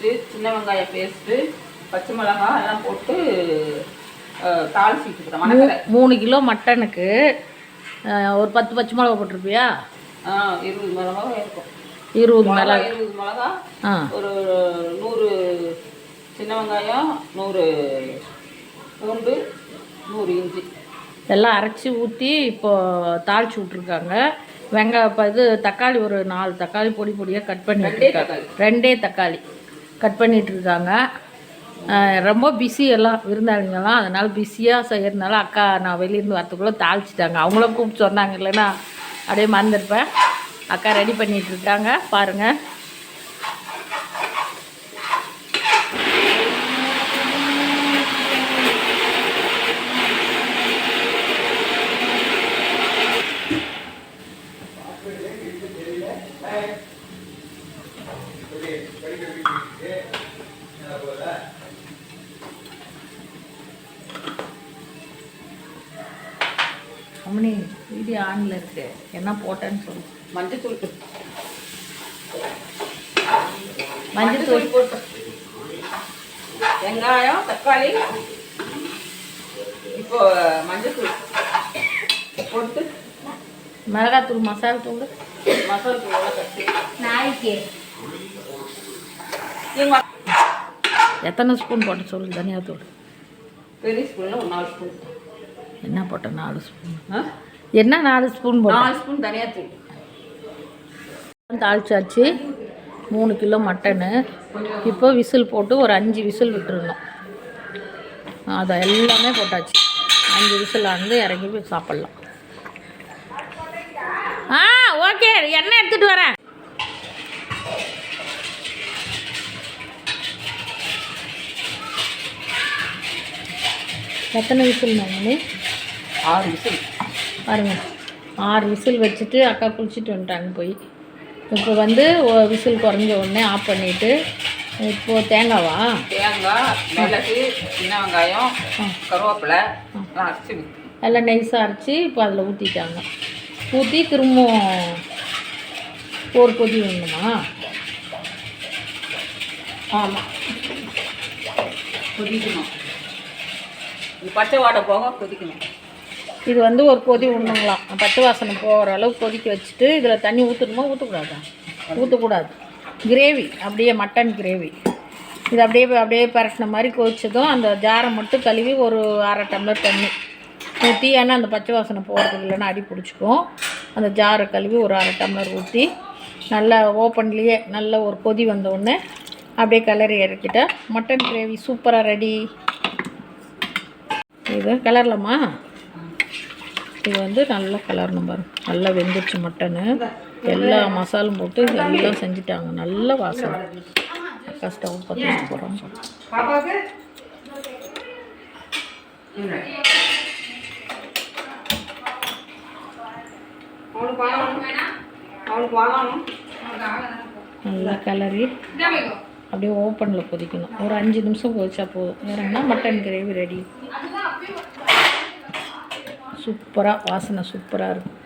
Paste சின்ன வெங்காயம் paste பச்சை மிளகாய் எல்லாம் போட்டு தாளிச்சிட்டு வணக்கரை மூணு கிலோ மட்டனுக்கு ஒரு பத்து பச்சை மிளகா போட்டிருப்பியா? ஆ இருபது மிளகாய் இருக்கும். இருபது மிளகா மிளகா. இருபது மிளகா ஒரு நூறு சின்ன வெங்காயம் நூறு பூண்டு நூறு இஞ்சி. எல்லாம் அரைச்சி ஊற்றி இப்போ தாளிச்சு விட்ருக்காங்க வெங்காயம் இது தக்காளி ஒரு நாலு தக்காளி பொடி பொடியாக கட் பண்ணி ரெண்டே தக்காளி. கட் பண்ணிட்டு இருக்காங்க ரொம்ப பிஸி எல்லாம் விருந்தாளிங்கெல்லாம் அதனால் பிஸியாக செய்யறதுனால அக்கா நான் வெளியிருந்து வரத்துக்குள்ளே தாளிச்சிட்டாங்க. அவங்களும் கூப்பிட்டு சொன்னாங்க இல்லைன்னா அப்படியே மறந்துருப்பேன். அக்கா ரெடி இருக்காங்க பாருங்கள் அம்மனி வீடியோ ஆனில் இருக்கு. என்ன போட்டேன்னு சொல்லு. மஞ்சத்தூள். மஞ்சத்தூள். போட்டு. வெங்காயம் தக்காளி. இப்போ மஞ்சத்தூள். போட்டு. மிளகாத்தூள் மசாலா தூள். மசாலா தூள் கட்டி நாய்க்கு. எத்தனை ஸ்பூன் போட்டு சொல்லு தனியாத்தூள். பெரிய ஸ்பூனில் நாலு ஸ்பூன். என்ன போட்டேன் நாலு ஸ்பூன்? என்ன நாலு ஸ்பூன் நாலு ஸ்பூன் தனியாத்தூள். தாளிச்சாச்சு. மூணு கிலோ மட்டனு. இப்போ விசில் போட்டு ஒரு அஞ்சு விசில் விட்டுருந்தோம் அதை எல்லாமே போட்டாச்சு. அஞ்சு விசில் வந்து இறங்கி போய் சாப்பிட்லாம். ஆ ஓகே. எண்ணெய் எடுத்துகிட்டு வரேன். எத்தனை விசில் நாங்களே ஆறு விசில். பாருங்க. ஆறு விசில் வச்சுட்டு அக்கா குளிச்சுட்டு வந்துட்டாங்க போய். இப்போ வந்து விசில் குறைஞ்ச உடனே ஆஃப் பண்ணிவிட்டு இப்போது தேங்காவா? தேங்காய் மிளகு சின்ன வெங்காயம் கருவேப்பிலை எல்லாம் அரைச்சி எல்லாம் நைஸாக அரைச்சி இப்போ அதில் ஊற்றிட்டாங்க ஊற்றி திரும்பவும் ஒரு கொதி வேணுமா ஆமாம் கொதிக்கணும். இது பச்சை வாடை போக கொதிக்கணும் இது வந்து ஒரு கொதி விடணுங்களாம் பச்சை வாசனை போகிற அளவுக்கு கொதிக்க வச்சுட்டு இதில் தண்ணி ஊற்றணுமா ஊற்றக்கூடாதா ஊற்றக்கூடாது கிரேவி அப்படியே மட்டன் கிரேவி. இது அப்படியே அப்படியே பரட்டின மாதிரி கொதிச்சதும் அந்த ஜாரை மட்டும் கழுவி ஒரு அரை டம்ளர் தண்ணி. ஊற்றி ஏன்னா அந்த பச்சை வாசனை போகிறதுக்கு இல்லைன்னா அடி பிடிச்சிக்கும். அந்த ஜாரை கழுவி ஒரு அரை டம்ளர் ஊற்றி நல்லா ஓப்பன்லேயே நல்ல ஒரு கொதி வந்தோடனே அப்படியே கலரி இறக்கிட்டால் மட்டன் கிரேவி சூப்பராக ரெடி. இது கிளறலாமா? இது வந்து நல்லா கலரணும் பாரு. நல்லா வெந்துருச்சு மட்டனு. எல்லா மசாலும் போட்டு எல்லாம் செஞ்சுட்டாங்க. நல்ல வாசனை. அக்கா ஸ்டவ் பற்றி போகிறோம் நல்லா கிளறி. அப்படியே ஓப்பனில் கொதிக்கணும். ஒரு அஞ்சு நிமிஷம் கொதிச்சா போதும். வேறுனா மட்டன் கிரேவி ரெடி சூப்பராக வாசனை சூப்பராக இருக்கும்.